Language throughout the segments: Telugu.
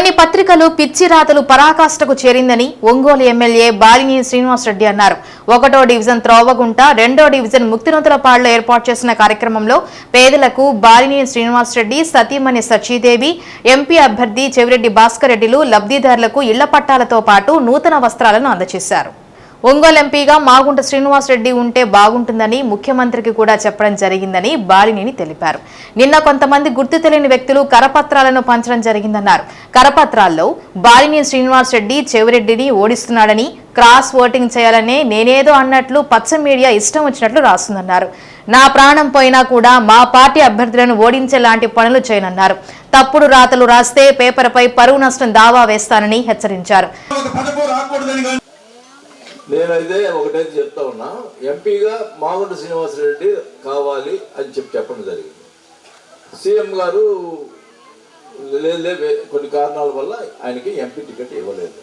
కొన్ని పత్రికలు పిచ్చి రాతలు పరాకాష్ఠకు చేరిందని ఒంగోలు ఎమ్మెల్యే బాలిని శ్రీనివాసరెడ్డి అన్నారు. ఒకటో డివిజన్ త్రోవగుంట రెండో డివిజన్ ముక్తినూతలపాడులో ఏర్పాటు చేసిన కార్యక్రమంలో పేదలకు బాలిని శ్రీనివాసరెడ్డి సతీమణి సచీదేవి ఎంపీ అభ్యర్థి చెవిరెడ్డి భాస్కర్ రెడ్డిలు లబ్ధిదారులకు ఇళ్ళ పట్టాలతో పాటు నూతన వస్త్రాలను అందజేశారు ఒంగోలు ఎంపీగా మాగుంట శ్రీనివాసరెడ్డి ఉంటే బాగుంటుందని ముఖ్యమంత్రికి కూడా చెప్పడం జరిగిందని బాలినేని తెలిపారు. నిన్న కొంతమంది గుర్తు తెలియని వ్యక్తులు కరపత్రాలను పంచడం జరిగిందన్నారు. కరపత్రాల్లో బాలినేని శ్రీనివాసరెడ్డి చెవిరెడ్డిని ఓడిస్తున్నాడని క్రాస్ ఓటింగ్ చేయాలనే నేనేదో అన్నట్లు పచ్చ మీడియా ఇష్టం వచ్చినట్లు రాస్తుందన్నారు. నా ప్రాణం పోయినా కూడా మా పార్టీ అభ్యర్థులను ఓడించే లాంటి పనులు చేయనన్నారు. తప్పుడు రాతలు రాస్తే పేపర్పై పరువు నష్టం దావా వేస్తానని హెచ్చరించారు ఒక పదపు రాకూడదని కానీ నేనైతే ఒకటైతే చెప్తా ఉన్నా ఎంపీగా మాగుంట శ్రీనివాసరెడ్డి కావాలి అని చెప్పి చెప్పడం జరిగింది. సీఎం గారు లేదు కొన్ని కారణాల వల్ల ఆయనకి ఎంపీ టికెట్ ఇవ్వలేదు.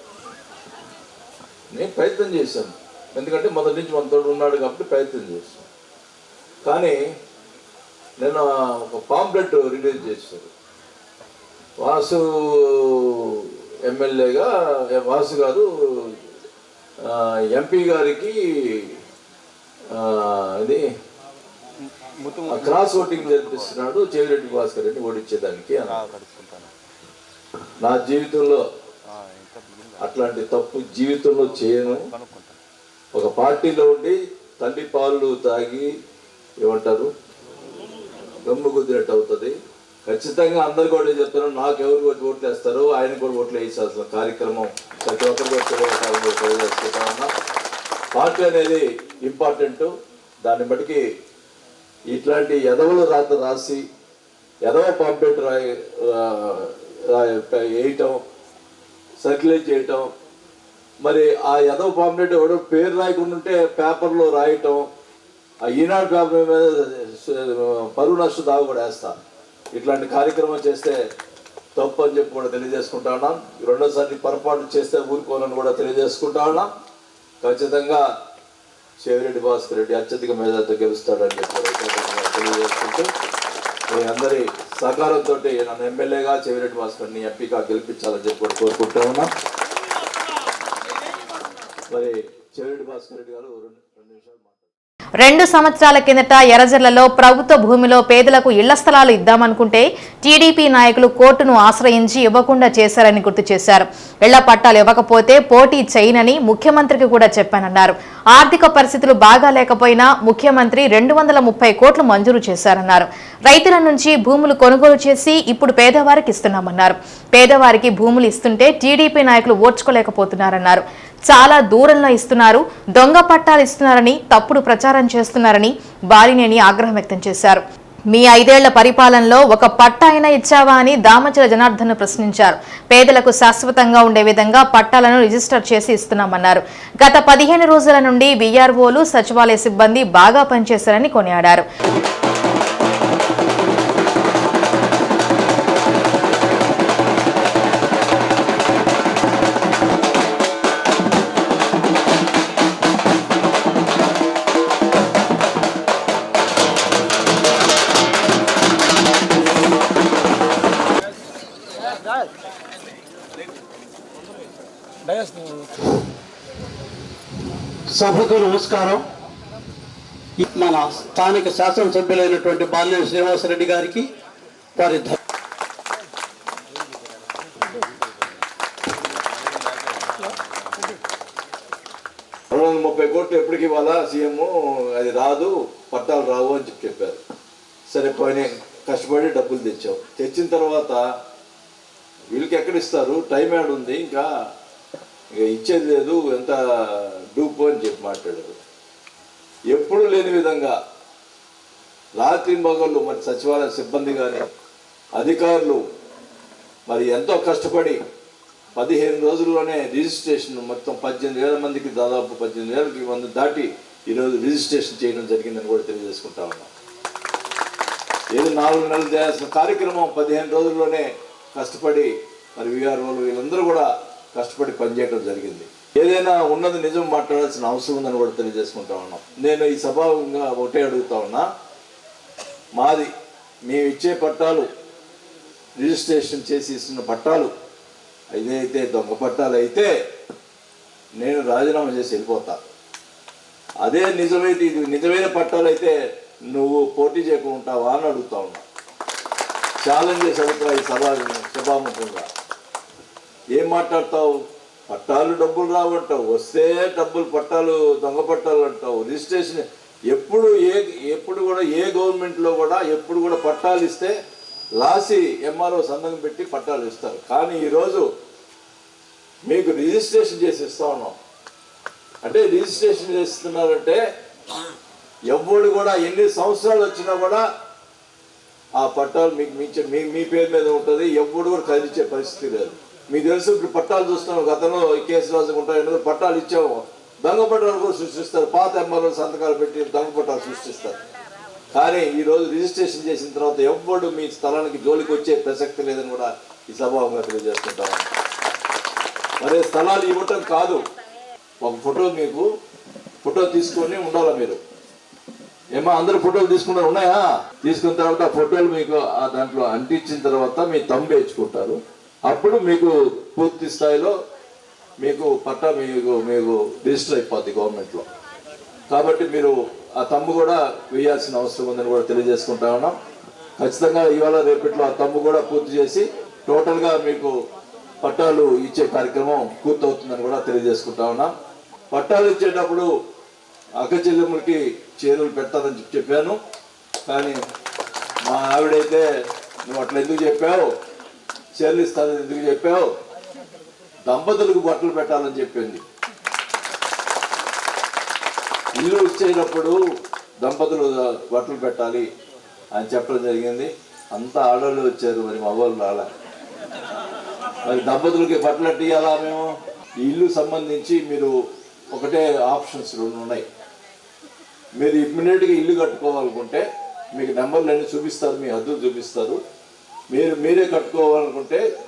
నేను ప్రయత్నం చేశాను. ఎందుకంటే మొదటి నుంచి మన ఉన్నాడు కాబట్టి ప్రయత్నం చేశాను. కానీ నేను ఒక పాంప్లెట్ రిలీజ్ చేశాను వాసు ఎమ్మెల్యేగా వాసు గారు ఎంపీ గారికి ఇది క్రాస్ ఓటింగ్ జరిపిస్తున్నాడు చెవిరెడ్డి భాస్కర్ రెడ్డి ఓడించేదానికి. నా జీవితంలో అట్లాంటి తప్పు జీవితంలో చేయను. ఒక పార్టీలో ఉండి తల్లి పాలు తాగి ఏమంటారు గమ్ము కుదిరినట్టు అవుతుంది. ఖచ్చితంగా అందరు కూడా చెప్తారు నాకు ఎవరు కూడా ఓట్లు వేస్తారు ఆయన కూడా ఓట్లు వేసాల్సిన కార్యక్రమం ప్రతి ఒక్కరు కూడా పార్టీ అనేది ఇంపార్టెంట్ దాన్ని బట్టి ఇట్లాంటి ఎదవలు రాత రాసి ఎదవ పాంప్లెట్ రాయి వేయటం సర్క్యులేట్ చేయటం మరి ఆ ఎదవ పాంప్లెట్ ఎవడో పేరు రాయకుండా ఉంటే పేపర్లో రాయటం ఆ ఈనాడు పేపర్ మీద పరువు నష్టం దావ కూడా వేస్తాను ఇట్లాంటి కార్యక్రమం చేస్తే తప్పు అని చెప్పి కూడా తెలియజేసుకుంటా ఉన్నాం. రెండోసారి పొరపాటు చేస్తే ఊరుకోనని కూడా తెలియజేసుకుంటా ఉన్నాం. ఖచ్చితంగా చెవిరెడ్డి భాస్కర్ రెడ్డి అత్యధిక మేధాతో గెలుస్తాడని చెప్పి తెలియజేసుకుంటూ మీ అందరి సహకారంతో నన్ను ఎమ్మెల్యేగా చెవిరెడ్డి భాస్కర్ని ఎంపీగా గెలిపించాలని చెప్పి కూడా కోరుకుంటా ఉన్నాం. మరి చెవిరెడ్డి భాస్కర్ రెడ్డి గారు రెండు నిమిషాలు రెండు సంవత్సరాల కిందట ఎర్రజర్లలో ప్రభుత్వ భూమిలో పేదలకు ఇళ్ళ స్థలాలు ఇద్దామనుకుంటే టీడీపీ నాయకులు కోర్టును ఆశ్రయించి ఇవ్వకుండా చేశారని గుర్తు చేశారు. ఇళ్ళ పట్టాలు ఇవ్వకపోతే పోటీ చేయనని ముఖ్యమంత్రికి కూడా చెప్పానన్నారు. ఆర్థిక పరిస్థితులు బాగా లేకపోయినా ముఖ్యమంత్రి రెండు వందల ముప్పై కోట్లు మంజూరు చేశారన్నారు. రైతుల నుంచి భూములు కొనుగోలు చేసి ఇప్పుడు పేదవారికి ఇస్తున్నామన్నారు. పేదవారికి భూములు ఇస్తుంటే టీడీపీ నాయకులు ఓర్చుకోలేకపోతున్నారన్నారు. చాలా దూరంలో ఇస్తున్నారు దొంగ పట్టాలు ఇస్తున్నారని తప్పుడు ప్రచారం చేస్తున్నారని బాలినేని ఆగ్రహం వ్యక్తం చేశారు. మీ ఐదేళ్ళ పరిపాలనలో ఒక పట్ట అయినా ఇచ్చావా అని దామచల జనార్దన్ ప్రశ్నించారు. పేదలకు శాశ్వతంగా ఉండే విధంగా పట్టాలను రిజిస్టర్ చేసి ఇస్తున్నామన్నారు. గత పదిహేను రోజుల నుండి బీఆర్ఓలు సచివాలయ సిబ్బంది బాగా పనిచేశారని కొనియాడారు. సభకు నమస్కారం. మన స్థానిక శాసనసభ్యులైనటువంటి బాల్యం శ్రీనివాసరెడ్డి గారికి వారి రెండు ముప్పై కోట్లు ఎప్పటికి ఇవ్వాలా? సీఎం అది రాదు పట్టాలు రావు అని చెప్పి చెప్పారు. సరే పోయిన కష్టపడి డబ్బులు తెచ్చావు తెచ్చిన తర్వాత వీళ్ళకి ఎక్కడ ఇస్తారు? టైం యాడ్ ఉంది. ఇంకా ఇక ఇచ్చేది లేదు ఎంత డూపు అని చెప్పి మాట్లాడారు. ఎప్పుడు లేని విధంగా రాత్రి మగళ్ళు మరి సచివాలయ సిబ్బంది కానీ అధికారులు మరి ఎంతో కష్టపడి పదిహేను రోజుల్లోనే రిజిస్ట్రేషన్ మొత్తం పద్దెనిమిది వేల మందికి దాదాపు పద్దెనిమిది వేలకి మంది దాటి ఈరోజు రిజిస్ట్రేషన్ చేయడం జరిగిందని కూడా తెలియజేసుకుంటా ఉన్నాం. ఏదో నాలుగు నెలలు చేయాల్సిన కార్యక్రమం పదిహేను రోజుల్లోనే కష్టపడి మరి విఆర్ఓలు వీళ్ళందరూ కూడా కష్టపడి పనిచేయడం జరిగింది. ఏదైనా ఉన్నది నిజం మాట్లాడాల్సిన అవసరం ఉందని కూడా తెలియజేసుకుంటా ఉన్నాం. నేను ఈ సభావంగా ఒకటే అడుగుతా ఉన్నా మాది మేము ఇచ్చే పట్టాలు రిజిస్ట్రేషన్ చేసి ఇస్తున్న పట్టాలు ఇదైతే దొంగ పట్టాలు అయితే నేను రాజీనామా చేసి వెళ్ళిపోతా. అదే నిజమైతే ఇది నిజమైన పట్టాలు అయితే నువ్వు పోటీ చేయకుండా అని అడుగుతా ఉన్నా. ఛాలెంజ్ చేసి అడుగుతా ఈ సభ సభాముఖంగా. ఏం మాట్లాడతావు? పట్టాలు డబ్బులు రావంటావు. వస్తే డబ్బులు పట్టాలు దొంగ పట్టాలు అంటావు. రిజిస్ట్రేషన్ ఎప్పుడు ఏ ఎప్పుడు కూడా ఏ గవర్నమెంట్లో కూడా ఎప్పుడు కూడా పట్టాలు ఇస్తే లాసి ఎంఆర్ఓ సంతకం పెట్టి పట్టాలు ఇస్తారు. కానీ ఈరోజు మీకు రిజిస్ట్రేషన్ చేసి ఇస్తా ఉన్నాం. అంటే రిజిస్ట్రేషన్ చేస్తున్నారంటే ఎవడు కూడా ఎన్ని సంవత్సరాలు వచ్చినా కూడా ఆ పట్టాలు మీకు మీ మీ మీ పేరు మీద ఉంటుంది. ఎవ్వడు కూడా కదిలించే పరిస్థితి లేదు. మీకు తెలుసు ఇప్పుడు పట్టాలు చూస్తున్నాం గతంలో ఈ కేసు రాసుకుంటారు పట్టాలు ఇచ్చాము. దొంగ పట్టాలు కూడా సృష్టిస్తారు. పాత ఎమ్మెల్యే సంతకాలు పెట్టి దొంగ పట్టాలు సృష్టిస్తారు. కానీ ఈ రోజు రిజిస్ట్రేషన్ చేసిన తర్వాత ఎవ్వడు మీ స్థలానికి జోలికి వచ్చే ప్రసక్తి లేదని కూడా ఈ సభాముగా తెలియజేస్తుంటాం మరి స్థలాలు ఇవ్వటం కాదు. ఒక ఫోటో మీకు ఫోటో తీసుకొని ఉండాలా మీరు? ఏమో అందరు ఫోటోలు తీసుకున్నారు ఉన్నాయా? తీసుకున్న తర్వాత ఫోటోలు మీకు దాంట్లో అంటించిన తర్వాత మీ తమ్ము వేయించుకుంటారు. అప్పుడు మీకు పూర్తి స్థాయిలో మీకు పట్టా మీకు మీకు రిజిస్టర్ అయిపోద్ది గవర్నమెంట్లో. కాబట్టి మీరు ఆ తమ్ము కూడా వేయాల్సిన అవసరం ఉందని కూడా తెలియజేసుకుంటా ఉన్నాం. ఖచ్చితంగా ఇవాళ రేపట్లో ఆ తమ్ము కూడా పూర్తి చేసి టోటల్గా మీకు పట్టాలు ఇచ్చే కార్యక్రమం పూర్తవుతుందని కూడా తెలియజేసుకుంటా ఉన్నాం. పట్టాలు ఇచ్చేటప్పుడు అక్క చెల్లెమ్మలకి చేరువులు పెడతానని చెప్పి చెప్పాను. కానీ మా ఆవిడైతే నువ్వు అట్లా ఎందుకు చెప్పావు? చెల్లిస్తానని ఎందుకు చెప్పావు? దంపతులకు బట్టలు పెట్టాలని చెప్పింది. ఇల్లు ఇచ్చేటప్పుడు దంపతులు బట్టలు పెట్టాలి అని చెప్పడం జరిగింది. అంతా ఆడవాళ్ళు వచ్చారు మరి మా వాళ్ళు రాలే. మరి దంపతులకి బట్టలు ఇవ్వాలా మేము? ఇల్లు సంబంధించి మీరు ఒకటే ఆప్షన్స్ రెండు ఉన్నాయి. మీరు ఇమ్మీడియట్గా ఇల్లు కట్టుకోవాలనుకుంటే మీకు నెంబర్లు అన్నీ చూపిస్తారు మీ హద్దులు చూపిస్తారు. మీరు మీరే కట్టుకోవాలనుకుంటే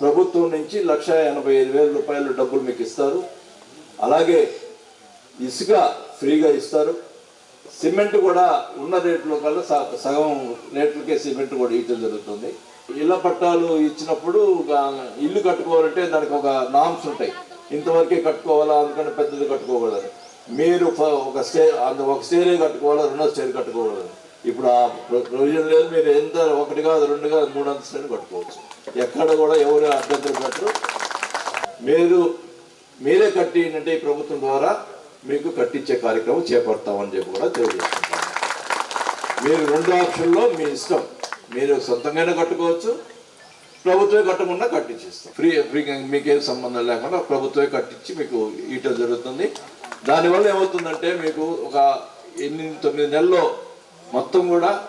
ప్రభుత్వం నుంచి లక్ష ఎనభై ఐదు వేల రూపాయలు డబ్బులు మీకు ఇస్తారు. అలాగే ఇసుక ఫ్రీగా ఇస్తారు. సిమెంట్ కూడా ఉన్న రేట్లో కల్లా సగం రేట్లకే సిమెంట్ కూడా ఇవ్వడం జరుగుతుంది. ఇళ్ళ పట్టాలు ఇచ్చినప్పుడు ఇల్లు కట్టుకోవాలంటే దానికి ఒక నామ్స్ ఉంటాయి. ఇంతవరకే కట్టుకోవాలా? అందుకని పెద్దది కట్టుకోకూడదు. మీరు ఒక స్టే ఒక స్టేరే కట్టుకోవాలా? రెండో స్టేర్ కట్టుకోకూడదు. ఇప్పుడు ఆ ప్రొవిజన్ లేదు మీరు ఎంత ఒకటి కాదు రెండు కాదు మూడు అంతస్తులు కట్టుకోవచ్చు. ఎక్కడ కూడా ఎవరు అభ్యంతరం పెట్టరు. మీరు మీరే కట్టి ఈ ప్రభుత్వం ద్వారా మీకు కట్టించే కార్యక్రమం చేపడతామని చెప్పి కూడా తెలియజేస్తున్నాం మీరు రెండు ఆప్షన్లో మీ ఇష్టం. మీరు సొంతంగానే కట్టుకోవచ్చు ప్రభుత్వమే కట్టకుండా కట్టించేస్తాం. ఫ్రీ ఫ్రీ మీకేం సంబంధం లేకుండా ప్రభుత్వమే కట్టించి మీకు ఈట జరుగుతుంది. దానివల్ల ఏమవుతుందంటే మీకు ఒక ఎనిమిది తొమ్మిది నెలల్లో మొత్తం కూడా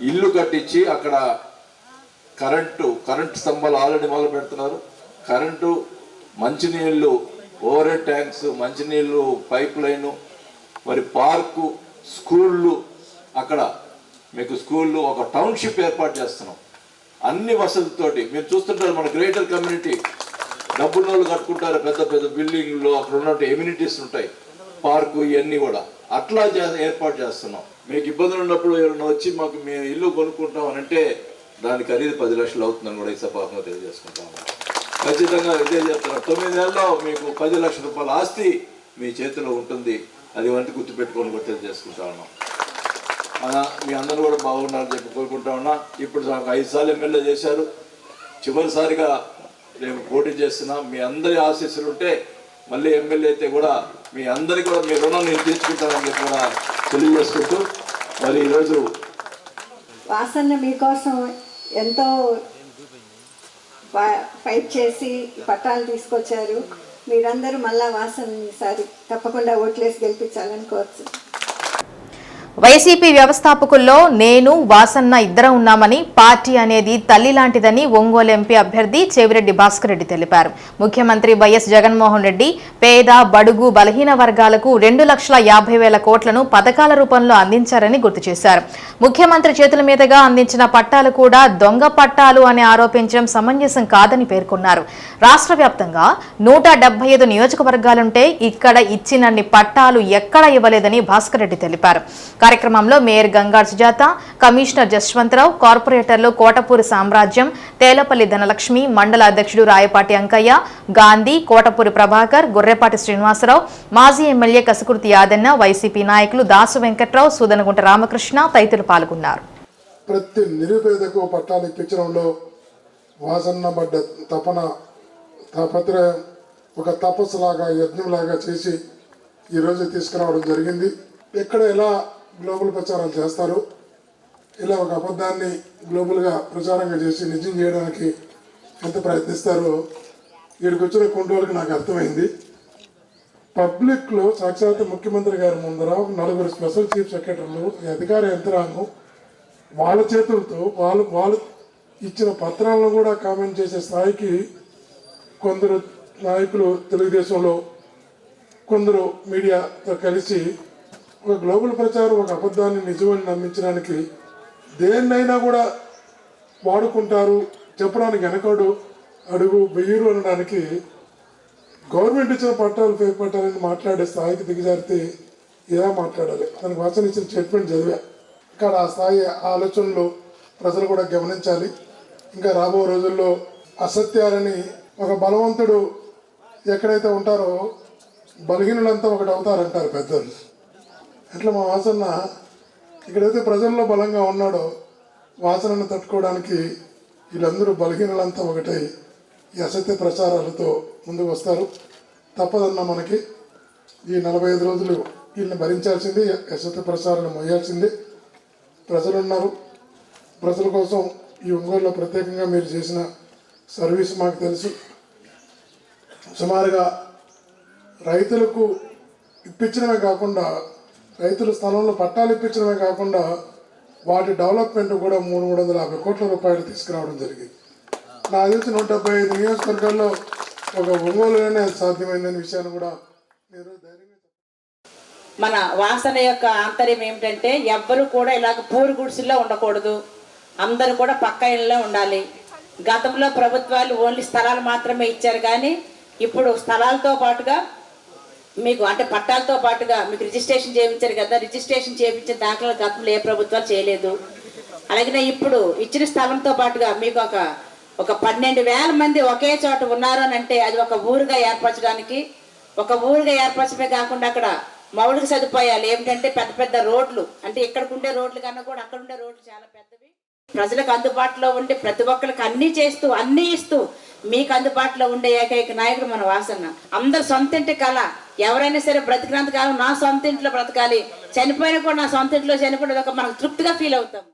ఇల్లు కట్టించి అక్కడ కరెంటు కరెంటు స్తంభాలు ఆల్రెడీ మొదలు పెడుతున్నారు. కరెంటు మంచినీళ్ళు ఓవర్ హెడ్ ట్యాంక్స్ మంచినీళ్ళు పైప్ లైను మరి పార్కు స్కూళ్ళు అక్కడ మీకు స్కూళ్ళు ఒక టౌన్షిప్ ఏర్పాటు చేస్తున్నాం. అన్ని వసతులతోటి. మీరు చూస్తుంటారు మన గ్రేటర్ కమ్యూనిటీ. డబ్బులు కట్టుకుంటారు పెద్ద పెద్ద బిల్డింగ్లు అక్కడ ఉన్నట్టు ఎమ్యూనిటీస్ ఉంటాయి. పార్కు ఇవన్నీ కూడా. అట్లా ఏర్పాటు చేస్తున్నాం. మీకు ఇబ్బందులు ఉన్నప్పుడు ఎవరైనా వచ్చి మాకు మేము ఇల్లు కొనుక్కుంటాం అని అంటే దాని ఖరీదు పది లక్షలు అవుతుందని కూడా ఈ సభాగా తెలియజేసుకుంటాము ఖచ్చితంగా ఇదే చెప్తున్నారు తొమ్మిది నెలల్లో మీకు పది లక్షల రూపాయల ఆస్తి మీ చేతిలో ఉంటుంది. అది వంటి గుర్తుపెట్టుకొని కూడా తెలియజేసుకుంటా ఉన్నాం. మీ అందరూ కూడా బాగున్నారని చెప్పి కోరుకుంటా ఉన్నా. ఇప్పుడు నాకు ఐదు సార్లు ఎమ్మెల్యే చేశారు. చివరిసారిగా రేపు పోటీ చేస్తున్నా. మీ అందరి ఆశీస్సులు ఉంటే మళ్ళీ ఎమ్మెల్యే అయితే కూడా మీ అందరికీ కూడా మీ రుణం నేను తీర్చుకుంటానని చెప్పి కూడా తెలియజేసుకుంటూ మరి ఈరోజు వాసన్న మీకోసం ఎంతో ఫైట్ చేసి పట్టాలు తీసుకొచ్చారు. మీరందరూ మళ్ళా వాసన ఈసారి తప్పకుండా ఓట్లేసి గెలిపించాలని కోరుచు వైసీపీ వ్యవస్థాపకుల్లో నేను వాసన్న ఇద్దరం ఉన్నామని పార్టీ అనేది తల్లి లాంటిదని ఒంగోలు ఎంపీ అభ్యర్థి చెవిరెడ్డి భాస్కర్ రెడ్డి తెలిపారు. ముఖ్యమంత్రి వైఎస్ జగన్మోహన్ రెడ్డి పేద బడుగు బలహీన వర్గాలకు రెండు లక్షల యాభై వేల కోట్లను పథకాల రూపంలో అందించారని గుర్తు చేశారు. ముఖ్యమంత్రి చేతుల మీదుగా అందించిన పట్టాలు కూడా దొంగ పట్టాలు అని ఆరోపించడం సమంజసం కాదని పేర్కొన్నారు. రాష్ట్ర వ్యాప్తంగా నూట డెబ్బై ఐదు నియోజకవర్గాలుంటే ఇక్కడ ఇచ్చినన్ని పట్టాలు ఎక్కడ ఇవ్వలేదని భాస్కర్ రెడ్డి తెలిపారు. కార్యక్రమంలో మేయర్ గంగా సుజాత కమిషనర్ జస్వంతరావు కార్పొరేటర్లు కోటపూరి సామ్రాజ్యం తేలపల్లి ధనలక్ష్మి మండల అధ్యక్షుడు రాయపాటి అంకయ్య గాంధీ కోటపూరి ప్రభాకర్ గొర్రెపాటి శ్రీనివాసరావు మాజీ ఎమ్మెల్యే కసుకుర్తి యాదన్న వైసీపీ నాయకులు దాసు వెంకట్రావు సూదనగుంట రామకృష్ణ తదితరులు పాల్గొన్నారు. ప్రతి నిరుపేదకు పట్టాలు ఇప్పించడంలో వాసన్న పడ్డ తపన తాపత్రయం ఒక తపస్సులాగా యజ్ఞంలాగా చేసి ఈరోజు తీసుకురావడం జరిగింది. ఎక్కడ ఎలా గ్లోబల్ ప్రచారం చేస్తారు. ఇలా ఒక అబద్ధాన్ని గ్లోబల్గా ప్రచారంగా చేసి నిజం చేయడానికి ఎంత ప్రయత్నిస్తారో వీడికి వచ్చిన కొన్ని నాకు అర్థమైంది. పబ్లిక్లో సాక్షాత్ ముఖ్యమంత్రి గారి ముందర నలుగురు స్పెషల్ చీఫ్ సెక్రటరీలు అధికార యంత్రాంగం వాళ్ళ చేతులతో వాళ్ళు వాళ్ళు ఇచ్చిన పత్రాలను కూడా కామెంట్ చేసే స్థాయికి కొందరు నాయకులు తెలుగుదేశంలో కొందరు మీడియాతో కలిసి ఒక గ్లోబల్ ప్రచారం ఒక అబద్ధాన్ని నిజమని నమ్మించడానికి దేన్నైనా కూడా వాడుకుంటారు. చెప్పడానికి వెనకడు అడుగు వెయ్యరు అనడానికి గవర్నమెంట్ ఇచ్చిన పట్టాలు పేరు పట్టాలని మాట్లాడే స్థాయికి దిగజారితే ఎలా మాట్లాడాలి? దానికి వాసన ఇచ్చిన స్టేట్మెంట్ చదివా. ఇక్కడ ఆ స్థాయి ఆలోచనలు ప్రజలు కూడా గమనించాలి. ఇంకా రాబో రోజుల్లో అసత్యాలని ఒక బలవంతుడు ఎక్కడైతే ఉంటారో బలహీనులంతా ఒకటి అవుతారంటారు పెద్దలు. ఎట్లా మా వాసన్న ఇక్కడైతే ప్రజల్లో బలంగా ఉన్నాడో వాసనను తట్టుకోవడానికి వీళ్ళందరూ బలహీనలంతా ఒకటై ఈ అసత్య ప్రచారాలతో ముందుకు వస్తారు. తప్పదన్న మనకి ఈ నలభై ఐదు రోజులు వీళ్ళని భరించాల్సింది అసత్య ప్రచారాలను మొయ్యాల్సింది ప్రజలు ఉన్నారు ప్రజల కోసం ఈ ఒంగోలులో ప్రత్యేకంగా మీరు చేసిన సర్వీస్ మాకు తెలుసు. సుమారుగా రైతులకు ఇప్పించడమే కాకుండా రైతుల స్థలంలో పట్టాలు ఇప్పించడమే కాకుండా వాటి డెవలప్మెంట్ కూడా మూడు మూడు వందల యాభై కోట్ల రూపాయలు తీసుకురావడం జరిగింది. నా తెలిసి నూట డెబ్బై ఐదు నియోజకవర్గాల్లో ఒక ఒంగోలులోనే సాధ్యమైందనే విషయాన్ని కూడా మీరు ధైర్యంగా మన వాసన యొక్క ఆంతర్యం ఏమిటంటే ఎవ్వరు కూడా ఇలాగ పూరి గుడిసెల్లో ఉండకూడదు. అందరూ కూడా పక్క ఇళ్ళలో ఉండాలి. గతంలో ప్రభుత్వాలు ఓన్లీ స్థలాలు మాత్రమే ఇచ్చారు కానీ ఇప్పుడు స్థలాలతో పాటుగా మీకు అంటే పట్టాలతో పాటుగా మీకు రిజిస్ట్రేషన్ చేయించారు కదా రిజిస్ట్రేషన్ చేయించిన దాఖలు గతంలో ఏ ప్రభుత్వాలు చేయలేదు. అలాగే ఇప్పుడు ఇచ్చిన స్థలంతో పాటుగా మీకు ఒక ఒక పన్నెండు వేల మంది ఒకే చోట ఉన్నారు అని అంటే అది ఒక ఊరుగా ఏర్పరచడానికి ఒక ఊరుగా ఏర్పరచడమే కాకుండా అక్కడ మౌలిక సదుపాయాలు ఏమిటంటే పెద్ద పెద్ద రోడ్లు. అంటే ఇక్కడికి ఉండే రోడ్లు కన్నా కూడా అక్కడ ఉండే రోడ్లు చాలా పెద్దవి. ప్రజలకు అందుబాటులో ఉండి ప్రతి ఒక్కరికి అన్నీ చేస్తూ అన్నీ ఇస్తూ మీకు అందుబాటులో ఉండే ఏకైక నాయకుడు మన వాసన. అందరు సొంత ఇంటి కళ ఎవరైనా సరే బ్రతికినంత కాలం నా సొంత ఇంట్లో బ్రతకాలి. చనిపోయినా కూడా నా సొంత ఇంట్లో చనిపోయిన ఒక మనకు తృప్తిగా ఫీల్ అవుతాం